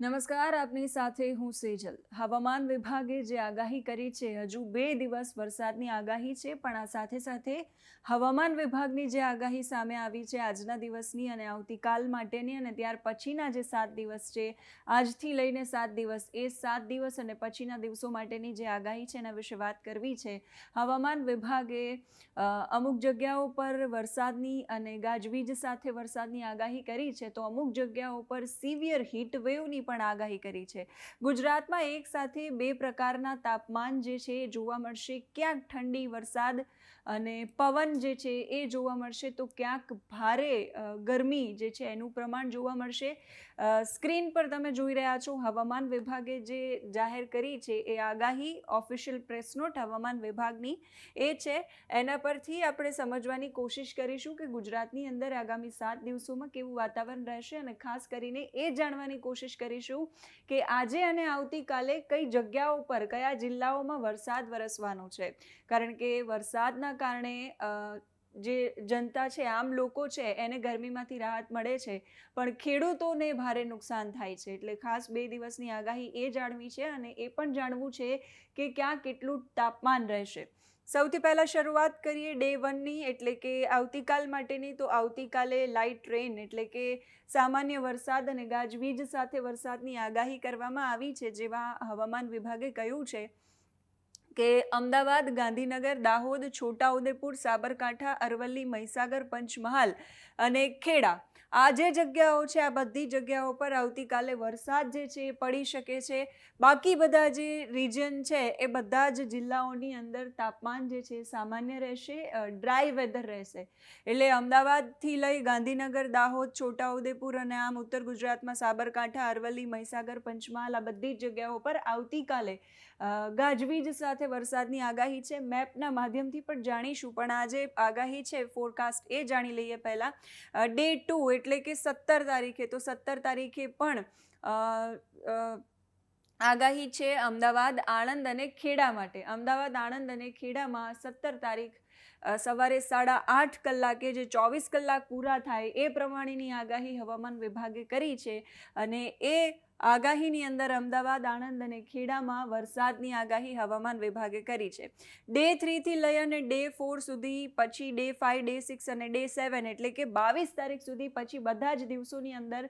નમસ્કાર, આપની સાથે હું સેજલ. હવામાન વિભાગે જે આગાહી કરી છે, હજુ બે દિવસ વરસાદની આગાહી છે, પણ આ સાથે સાથે હવામાન વિભાગની જે આગાહી સામે આવી છે, આજના દિવસની અને આવતીકાલ માટેની અને ત્યાર પછીના જે સાત દિવસ છે, આજથી લઈને સાત દિવસ, એ સાત દિવસ અને પછીના દિવસો માટેની જે આગાહી છે, એના વિશે વાત કરવી છે. હવામાન વિભાગે અમુક જગ્યાઓ પર વરસાદની અને ગાજવીજ સાથે વરસાદની આગાહી કરી છે, તો અમુક જગ્યાઓ પર સિવિયર હીટ વેવની પણ આગાહી કરી છે. ગુજરાતમાં એક સાથે બે પ્રકારના તાપમાન જે છે એ જોવા મળશે. ક્યાંક ઠંડી, વરસાદ અને પવન જે છે એ જોવા મળશે તો ક્યાંક ભારે ગરમી જે છે એનું પ્રમાણ જોવા મળશે. સ્ક્રીન પર તમે જોઈ રહ્યા છો હવામાન વિભાગે જે જાહેર કરી છે એ આગાહી ઓફિશિયલ પ્રેસ નોટ હવામાન વિભાગની એ છે. એના પરથી આપણે સમજવાની કોશિશ કરીશું કે ગુજરાતની અંદર આગામી સાત દિવસોમાં કેવું વાતાવરણ રહેશે અને ખાસ કરીને એ જાણવાની કોશિશ કરીશું કે આજે અને આવતીકાલે કઈ જગ્યાઓ પર, કયા જિલ્લાઓમાં વરસાદ વરસવાનો છે. કારણ કે વરસાદના કારણે જે જનતા છે, આમ લોકો છે, એને ગરમીમાંથી રાહત મળે છે. પણ ખેડૂતોને ભારે નુકસાન થાય છે. એટલે ખાસ બે દિવસની આગાહી એ જાણવી છે અને એ પણ જાણવું છે કે ક્યાં કેટલું તાપમાન રહેશે. સૌથી પહેલાં શરૂઆત કરીએ ડે વનની, એટલે કે આવતીકાલ માટેની. તો આવતીકાલે લાઇટ રેન, એટલે કે સામાન્ય વરસાદ અને ગાજવીજ સાથે વરસાદની આગાહી કરવામાં આવી છે, જેવા હવામાન વિભાગે કહ્યું છે. કે અમદાવાદ, ગાંધીનગર, દાહોદ, છોટાઉદેપુર, સાબરકાંઠા, અરવલ્લી, મહીસાગર, પંચમહાલ અને ખેડા. આ જે જગ્યાઓ છે, આ બધી જગ્યાઓ પર આવતીકાલે વરસાદ જે છે એ પડી શકે છે. બાકી બધા જે રિજન છે, એ બધા જ જિલ્લાઓની અંદર તાપમાન જે છે સામાન્ય રહેશે ડ્રાય વેધર રહેશે. એટલે અમદાવાદથી લઈ ગાંધીનગર, દાહોદ, છોટાઉદેપુર અને આમ ઉત્તર ગુજરાતમાં સાબરકાંઠા, અરવલ્લી, મહીસાગર, પંચમહાલ આ બધી જ જગ્યાઓ પર આવતીકાલે ગાજવીજ સાથે વરસાદની આગાહી છે. મેપના માધ્યમથી પણ જાણીશું. પણ આ જે આગાહી છે ફોરકાસ્ટ એ જાણી લઈએ પહેલાં. ડે ટુ એટલે કે સત્તર તારીખે. તો સત્તર તારીખે પણ આગાહી છે અમદાવાદ, આણંદ અને ખેડા માટે. અમદાવાદ, આણંદ અને ખેડામાં સત્તર તારીખ સવારે સાડા આઠ કલાકે જે ચોવીસ કલાક પૂરા થાય એ પ્રમાણેની આગાહી હવામાન વિભાગે કરી છે. અને એ આગાહીની અંદર અમદાવાદ, આણંદ અને ખેડામાં વરસાદની આગાહી હવામાન વિભાગે કરી છે. ડે થ્રીથી લઈ અને ડે ફોર સુધી, પછી ડે ફાઇવ ડે સિક્સ અને ડે સેવન એટલે કે બાવીસ તારીખ સુધી, પછી બધા જ દિવસોની અંદર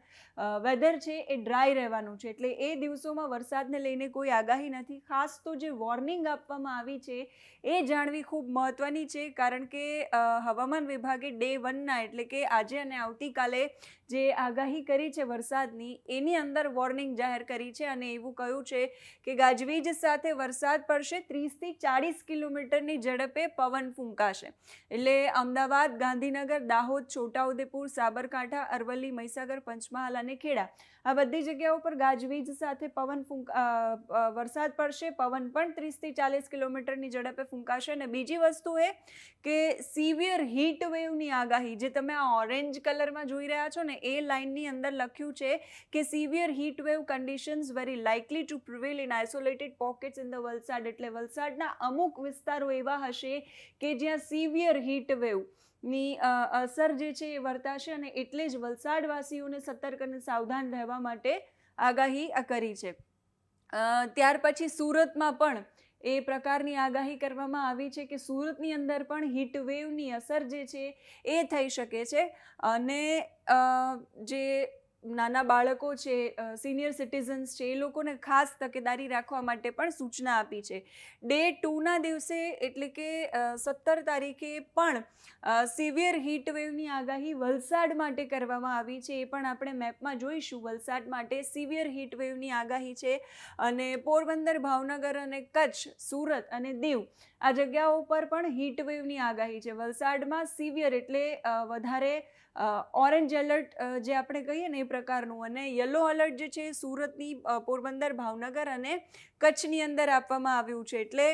વેધર છે એ ડ્રાય રહેવાનું છે. એટલે એ દિવસોમાં વરસાદને લઈને કોઈ આગાહી નથી. ખાસ તો જે વોર્નિંગ આપવામાં આવી છે એ જાણવી ખૂબ મહત્ત્વની છે, કારણ કે હવામાન વિભાગે ડે વનના એટલે કે આજે અને આવતીકાલે જે આગાહી કરી છે વરસાદની, એની અંદર વોર્નિંગ જાહેર કરી છે અને એવું કહ્યું છે કે ગાજવીજ સાથે વરસાદ પડશે, ત્રીસથી ચાળીસ કિલોમીટરની ઝડપે પવન ફૂંકાશે. એટલે અમદાવાદ, ગાંધીનગર, દાહોદ, છોટાઉદેપુર, સાબરકાંઠા, અરવલ્લી, મહીસાગર, પંચમહાલ અને ખેડા આ બધી જગ્યાઓ પર ગાજવીજ સાથે પવન ફૂંક વરસાદ પડશે, પવન પણ ત્રીસથી ચાલીસ કિલોમીટરની ઝડપે ફૂંકાશે. અને બીજી વસ્તુ એ કે સિવિયર હીટ વેવની આગાહી, જે તમે આ ઓરેન્જ કલરમાં જોઈ રહ્યા છો ને, એ લાઇનની અંદર લખ્યું છે કે severe heat wave conditions very likely to prevail in isolated pockets in the Valsad એટલે વલસાડના અમુક વિસ્તારો એવા હશે કે જ્યાં સિવિયર હીટ વેવની અસર જે છે એ વર્તાશે અને એટલે જ વલસાડવાસીઓને સતર્ક અને સાવધાન રહેવા માટે આગાહી કરી છે. ત્યાર પછી સુરતમાં પણ એ પ્રકારની આગાહી કરવામાં આવી છે કે સુરતની અંદર પણ હીટ વેવની અસર જે છે એ થઈ શકે છે અને જે નાના બાળકો છે સિનિયર સિટીઝન્સ છે, એ લોકોને ખાસ તકેદારી રાખવા માટે પણ સૂચના આપી છે. ડે ટુના દિવસે એટલે કે સત્તર તારીખે પણ સિવિયર હીટ વેવની આગાહી વલસાડ માટે કરવામાં આવી છે. એ પણ આપણે મેપમાં જોઈશું. વલસાડ માટે સિવિયર હીટ વેવની આગાહી છે અને પોરબંદર, ભાવનગર અને કચ્છ, સુરત અને દીવ આ જગ્યાઓ પર પણ હીટ વેવની આગાહી છે. વલસાડમાં સિવિયર એટલે વધારે ઓરેન્જ એલર્ટ જે આપણે કહીએ ને એ પ્રકારનું અને યલો એલર્ટ જે છે સુરતની પોરબંદર, ભાવનગર અને કચ્છની અંદર આપવામાં આવ્યું છે. એટલે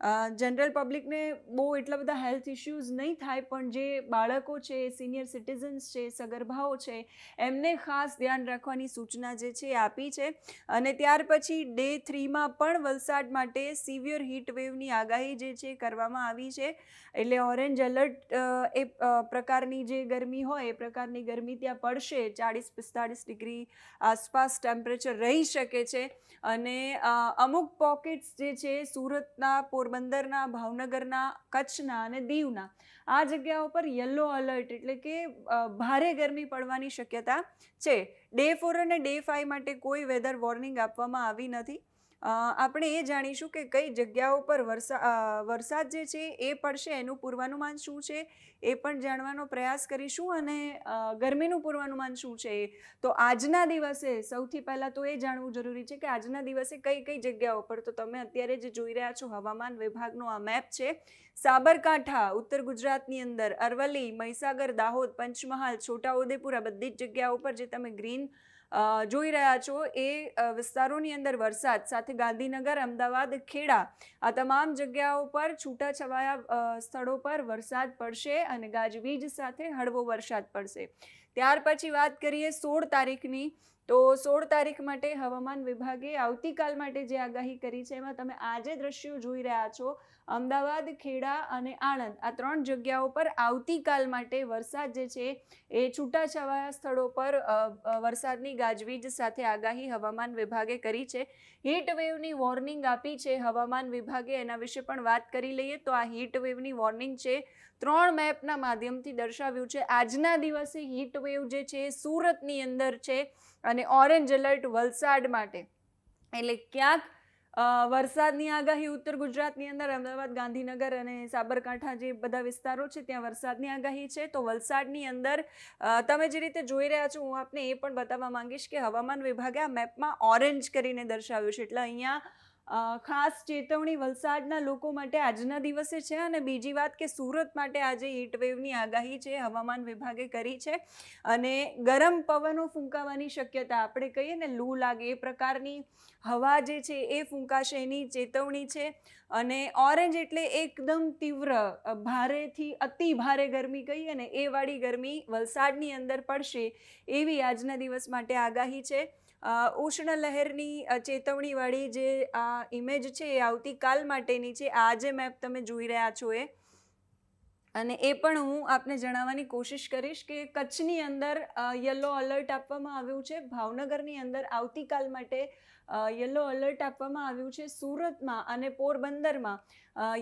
જનરલ પબ્લિકને બહુ એટલા બધા હેલ્થ ઇશ્યુઝ નહીં થાય, પણ જે બાળકો છે સિનિયર સિટીઝન્સ છે, સગર્ભાઓ છે, એમને ખાસ ધ્યાન રાખવાની સૂચના જે છે આપી છે. અને ત્યાર પછી ડે થ્રીમાં પણ વલસાડ માટે સિવિયર હીટ વેવની આગાહી જે છે કરવામાં આવી છે. એટલે ઓરેન્જ એલર્ટ એ પ્રકારની જે ગરમી હોય, એ પ્રકારની ગરમી ત્યાં પડશે. ચાળીસ પિસ્તાળીસ ડિગ્રી આસપાસ ટેમ્પરેચર રહી શકે છે. અને અમુક પોકેટ્સ જે છે સુરતના પોરબંદરના, ભાવનગરના, કચ્છના અને દીવના. આ જગ્યાઓ પર યલો અલર્ટ એટલે કે ભારે ગરમી પડવાની શક્યતા છે. ડે ફોર અને ડે ફાઇવ માટે કોઈ વેધર વોર્નિંગ આપવામાં આવી નથી. આપણે એ જાણીશું કે કઈ જગ્યાઓ પર વરસા વરસાદ જે છે એ પડશે, એનું પૂર્વાનુમાન શું છે? એ પણ જાણવાનો પ્રયાસ કરીશું અને ગરમીનું પૂર્વાનુમાન શું છે એ? તો આજના દિવસે સૌથી પહેલાં તો એ જાણવું જરૂરી છે કે આજના દિવસે કઈ કઈ જગ્યાઓ પર, તો તમે અત્યારે જે જોઈ રહ્યા છો હવામાન વિભાગનો આ મેપ છે, સાબરકાંઠા, ઉત્તર ગુજરાતની અંદર અરવલ્લી, મહીસાગર, દાહોદ, પંચમહાલ, છોટાઉદેપુર, આ બધી જ જગ્યાઓ પર જે તમે ગ્રીન જોઈ રહ્યા છો એ વિસ્તારોની અંદર વરસાદ, સાથે ગાંધીનગર, અમદાવાદ, ખેડા, આ તમામ જગ્યાઓ પર છૂટાછવાયા સ્થળો પર વરસાદ પડશે અને ગાજવીજ સાથે હળવો વરસાદ પડશે. ત્યાર પછી વાત કરીએ સોળ તારીખની, તો સોળ તારીખ માટે હવામાન વિભાગે આવતીકાલ માટે જે આગાહી કરી છે, એમાં તમે આજે દ્રશ્યો જોઈ રહ્યા છો. અમદાવાદ, ખેડા અને આણંદ આ ત્રણ જગ્યાઓ પર આવતીકાલ માટે વરસાદ જે છે એ છૂટાછવાયા સ્થળો પર વરસાદની ગાજવીજ સાથે આગાહી હવામાન વિભાગે કરી છે. હીટ વેવની વોર્નિંગ આપી છે હવામાન વિભાગે. એના વિશે પણ વાત કરી લઈએ તો આ હીટ વેવની વોર્નિંગ છે ત્રણ મેપના માધ્યમથી દર્શાવ્યું છે. આજના દિવસે હીટ વેવ જે છે સુરતની અંદર છે અને ઓરેન્જ એલર્ટ વલસાડ માટે. એટલે ક્યાંક વરસાદની આગાહી ઉત્તર ગુજરાતની અંદર, અમદાવાદ, ગાંધીનગર અને સાબરકાંઠા જે બધા વિસ્તારો છે, ત્યાં વરસાદની આગાહી છે. તો વલસાડની અંદર તમે જે રીતે જોઈ રહ્યા છો, હું આપને એ પણ બતાવવા માંગીશ કે હવામાન વિભાગે આ મેપમાં ઓરેન્જ કરીને દર્શાવ્યું છે. એટલે અહીંયા ખાસ ચેતવણી વલસાડના લોકો માટે આજના દિવસે છે અને બીજી વાત કે સુરત માટે આજે હીટવેવની આગાહી છે, હવામાન વિભાગે કરી છે અને ગરમ પવનો ફૂંકાવાની શક્યતા આપણે કહીએ ને લૂ લાગે એ પ્રકારની હવા જે છે એ ફૂંકાશે, એની ચેતવણી છે અને ઓરેન્જ એટલે એકદમ તીવ્ર, ભારેથી અતિ ભારે ગરમી કહીએ ને એ વાળી ગરમી વલસાડની અંદર પડશે એવી આજના દિવસ માટે આગાહી છે. ઉષ્ણ લહેરની ચેતવણીવાળી જે આ ઇમેજ છે એ આવતીકાલ માટેની છે. આ જે મેપ તમે જોઈ રહ્યા છો એ. અને એ પણ હું આપને જણાવવાની કોશિશ કરીશ કે કચ્છની અંદર યલો અલર્ટ આપવામાં આવ્યું છે. ભાવનગરની અંદર આવતીકાલ માટે યલો અલર્ટ આપવામાં આવ્યું છે સુરતમાં અને પોરબંદરમાં.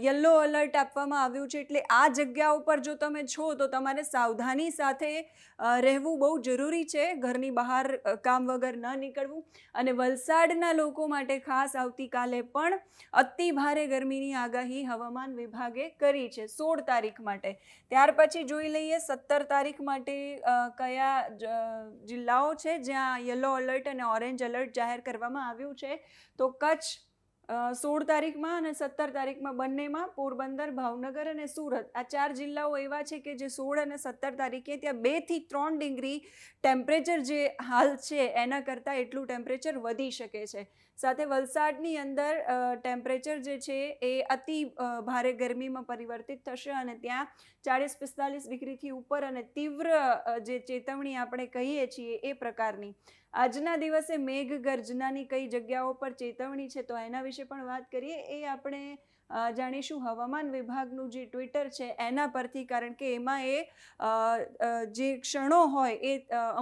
યલો અલર્ટ આપવામાં આવ્યું છે એટલે આ જગ્યા ઉપર જો તમે છો તો તમારે સાવધાની સાથે રહેવું બહુ જરૂરી છે. ઘરની બહાર કામ વગર ન નીકળવું. અને વલસાડના લોકો માટે ખાસ આવતીકાલે પણ અતિ ભારે ગરમીની આગાહી હવામાન વિભાગે કરી છે સોળ તારીખ માટે. ત્યાર પછી જોઈ લઈએ સત્તર તારીખ માટે કયા જિલ્લાઓ છે જ્યાં યલો અલર્ટ અને ઓરેન્જ અલર્ટ જાહેર કરવામાં આવ્યું છે. તો કચ્છ સોળ તારીખમાં અને સત્તર તારીખમાં બંનેમાં પોરબંદર, ભાવનગર અને સુરત. આ ચાર જિલ્લાઓ એવા છે કે જે સોળ અને સત્તર તારીખે ત્યાં બેથી ત્રણ ડિગ્રી ટેમ્પરેચર જે હાલ છે એના કરતાં એટલું ટેમ્પરેચર વધી શકે છે. સાથે વલસાડની અંદર ટેમ્પરેચર જે છે એ અતિ ભારે ગરમીમાં પરિવર્તિત થશે અને ત્યાં ચાળીસ પિસ્તાલીસ ડિગ્રીથી ઉપર અને તીવ્ર જે ચેતવણી આપણે કહીએ છીએ એ પ્રકારની. આજના દિવસે મેઘ ગર્જનાની કઈ જગ્યાઓ પર ચેતવણી છે તો એના વિશે પણ વાત કરીએ. એ આપણે જાણીશું હવામાન વિભાગનું જે ટ્વિટર છે એના પરથી, કારણ કે એમાં એ જે ક્ષણો હોય એ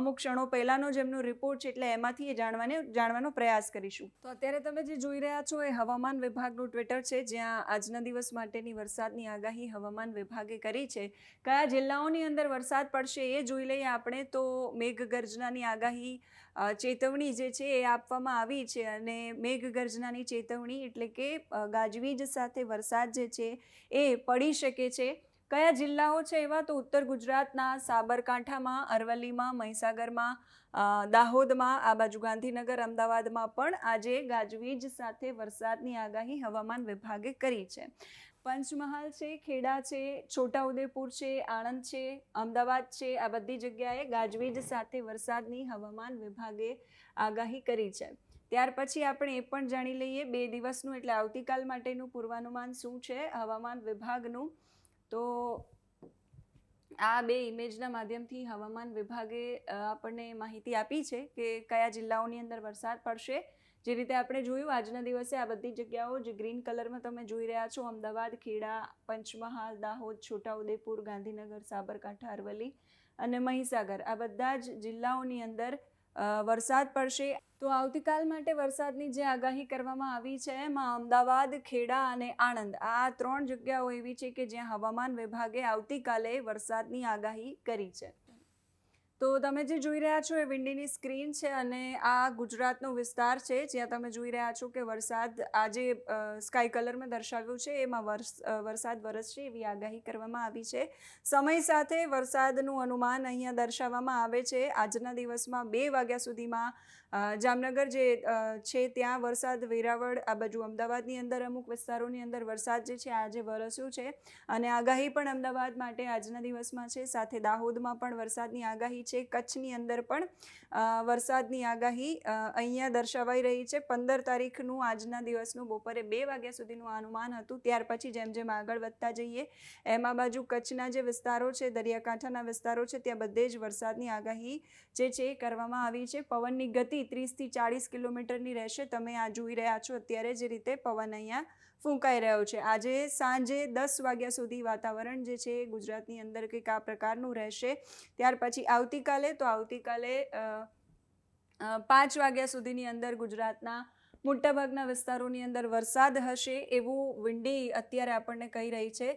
અમુક ક્ષણો પહેલાંનો જે એમનો રિપોર્ટ છે એટલે એમાંથી એ જાણવાને, જાણવાનો પ્રયાસ કરીશું. તો અત્યારે તમે જે જોઈ રહ્યા છો એ હવામાન વિભાગનું ટ્વિટર છે, જ્યાં આજના દિવસ માટેની વરસાદની આગાહી હવામાન વિભાગે કરી છે. કયા જિલ્લાઓની અંદર વરસાદ પડશે એ જોઈ લઈએ આપણે. તો મેઘગર્જનાની આગાહી ચેતવણી જે છે એ આપવામાં આવી છે અને મેઘગર્જનાની ચેતવણી એટલે કે ગાજવીજ સાથે વરસાદ જે છે એ પડી શકે છે. કયા જિલ્લાઓ છે એવા? તો ઉત્તર ગુજરાતના સાબરકાંઠામાં, અરવલ્લીમાં, મહીસાગરમાં દાહોદમાં, આ બાજુ ગાંધીનગર, અમદાવાદમાં પણ આજે ગાજવીજ સાથે વરસાદની આગાહી હવામાન વિભાગે કરી છે. પંચમહાલ છે, ખેડા છે, છોટાઉદેપુર છે, આણંદ છે, અમદાવાદ છે, આ બધી જગ્યાએ ગાજવીજ સાથે વરસાદની હવામાન વિભાગે આગાહી કરી છે. ત્યાર પછી આપણે એ પણ જાણી લઈએ બે દિવસનું એટલે આવતીકાલ માટેનું પૂર્વાનુમાન શું છે, હવામાન વિભાગનું. તો આ બે ઇમેજના માધ્યમથી હવામાન વિભાગે આપણને માહિતી આપી છે કે કયા જિલ્લાઓની અંદર વરસાદ પડશે. જે રીતે આપણે જોયું, આજના દિવસે આ બધી જગ્યાઓ જે ગ્રીન કલરમાં તમે જોઈ રહ્યા છો, અમદાવાદ, ખેડા, પંચમહાલ, દાહોદ, છોટાઉદેપુર, ગાંધીનગર, સાબરકાંઠા, અરવલ્લી અને મહીસાગર, આ બધા જ જિલ્લાઓની અંદર વરસાદ પડશે. તો આવતીકાલ માટે વરસાદની જે આગાહી કરવામાં આવી છે, એમાં અમદાવાદ, ખેડા અને આણંદ, આ ત્રણ જગ્યાઓ એવી છે કે જ્યાં હવામાન વિભાગે આવતીકાલે વરસાદની આગાહી કરી છે. તો તમે જે જોઈ રહ્યા છો એ વિંડીની સ્ક્રીન છે અને આ ગુજરાતનો વિસ્તાર છે. જ્યાં તમે જોઈ રહ્યા છો કે વરસાદ આજે સ્કાય કલરમાં દર્શાવ્યું છે, એમાં વરસાદ વરસશે એવી આગાહી કરવામાં આવી છે. સમય સાથે વરસાદનું અનુમાન અહીંયા દર્શાવવામાં આવે છે. આજના દિવસમાં બે વાગ્યા સુધીમાં જામનગર જે છે ત્યાં વરસાદ, વેરાવળ, આ બાજુ અમદાવાદની અંદર અમુક વિસ્તારોની અંદર વરસાદ જે છે, આજે વરસ્યો છે. અને આગાહી પણ અમદાવાદ માટે આજના દિવસમાં છે. સાથે દાહોદમાં પણ વરસાદની આગાહી છે. કચ્છની અંદર પણ વરસાદની આગાહી અહીંયા દર્શાવાઈ રહી છે. પંદર તારીખનું આજના દિવસનું બપોરે બે વાગ્યા સુધીનું અનુમાન હતું. ત્યાર પછી જેમ જેમ આગળ વધતા જઈએ, એમાં બાજુ કચ્છના જે વિસ્તારો છે, દરિયાકાંઠાના વિસ્તારો છે, ત્યાં બધે જ વરસાદની આગાહી જે છે કરવામાં આવી છે. પવનની ગતિ ત્રીસથી ચાળીસ કિલોમીટરની રહેશે. તમે આ જોઈ રહ્યા છો અત્યારે જે રીતે પવન અહીંયા ફૂંકાઈ રહ્યો છે. આજે સાંજે દસ વાગ્યા સુધી વાતાવરણ જે છે એ ગુજરાતની અંદર કંઈક આ પ્રકારનું રહેશે. ત્યાર પછી આવતીકાલે, તો આવતીકાલે પાંચ વાગ્યા સુધીની અંદર ગુજરાતના મોટાભાગના વિસ્તારોની અંદર વરસાદ હશે એવું વિંડી અત્યારે આપણને કહી રહી છે.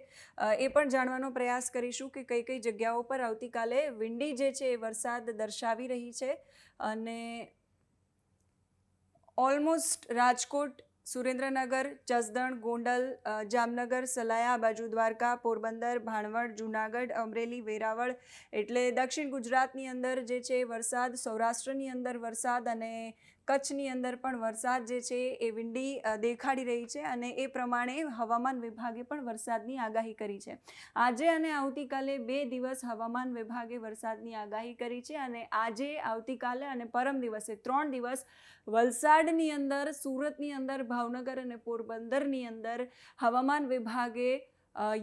એ પણ જાણવાનો પ્રયાસ કરીશું કે કઈ કઈ જગ્યાઓ પર આવતીકાલે વિંડી જે છે એ વરસાદ દર્શાવી રહી છે. અને ઓલમોસ્ટ રાજકોટ, સુરેન્દ્રનગર, જસદણ, ગોંડલ જામનગર, સલાયા આ બાજુ દ્વારકા, પોરબંદર, ભાણવડ, જુનાગઢ, અમરેલી, વેરાવળ એટલે દક્ષિણ ગુજરાતની અંદર જે છે વરસાદ, સૌરાષ્ટ્રની અંદર વરસાદ અને કચ્છની અંદર પણ વરસાદ જે છે એ વિંડી દેખાડી રહી છે અને એ પ્રમાણે હવામાન વિભાગે પણ વરસાદની આગાહી કરી છે. આજે અને આવતીકાલે બે દિવસ હવામાન વિભાગે વરસાદની આગાહી કરી છે અને આજે, આવતીકાલે અને પરમ દિવસે ત્રણ દિવસ વલસાડની અંદર, સુરતની અંદર, ભાવનગર અને પોરબંદરની અંદર હવામાન વિભાગે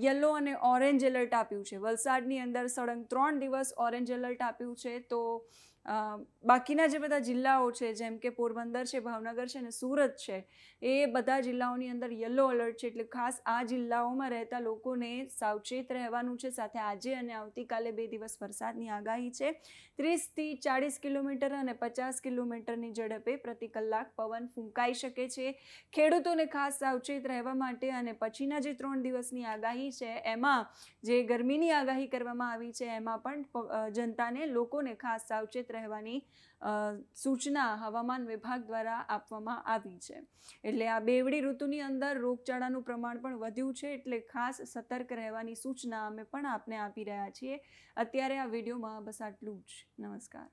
યલો અને ઓરેન્જ એલર્ટ આપ્યું છે. વલસાડની અંદર સળંગ ત્રણ દિવસ ઓરેન્જ એલર્ટ આપ્યું છે તો બાકીના જે બધા જિલ્લાઓ છે, જેમ કે પોરબંદર છે, ભાવનગર છે અને સુરત છે, એ બધા જિલ્લાઓની અંદર યલો એલર્ટ છે, એટલે ખાસ આ જિલ્લાઓમાં રહેતા લોકોને સાવચેત રહેવાનું છે. સાથે આજે અને આવતીકાલે બે દિવસ વરસાદની આગાહી છે. ત્રીસથી ચાળીસ કિલોમીટર અને પચાસ કિલોમીટરની ઝડપે પ્રતિ કલાક પવન ફૂંકાઈ શકે છે. ખેડૂતોને ખાસ સાવચેત રહેવા માટે અને પછીના જે ત્રણ દિવસની આગાહી છે, એમાં જે ગરમીની આગાહી કરવામાં આવી છે, એમાં પણ જનતાને લોકોને ખાસ સાવચેત રહેવાની સૂચના હવામાન વિભાગ દ્વારા આપવામાં આવી છે. એટલે આ બેવડી ઋતુની અંદર રોગચાળાનું પ્રમાણ પણ વધ્યું છે, એટલે ખાસ સતર્ક રહેવાની સૂચના અમે પણ આપને આપી રહ્યા છીએ. અત્યારે આ વિડીયોમાં બસ આટલું જ. નમસ્કાર.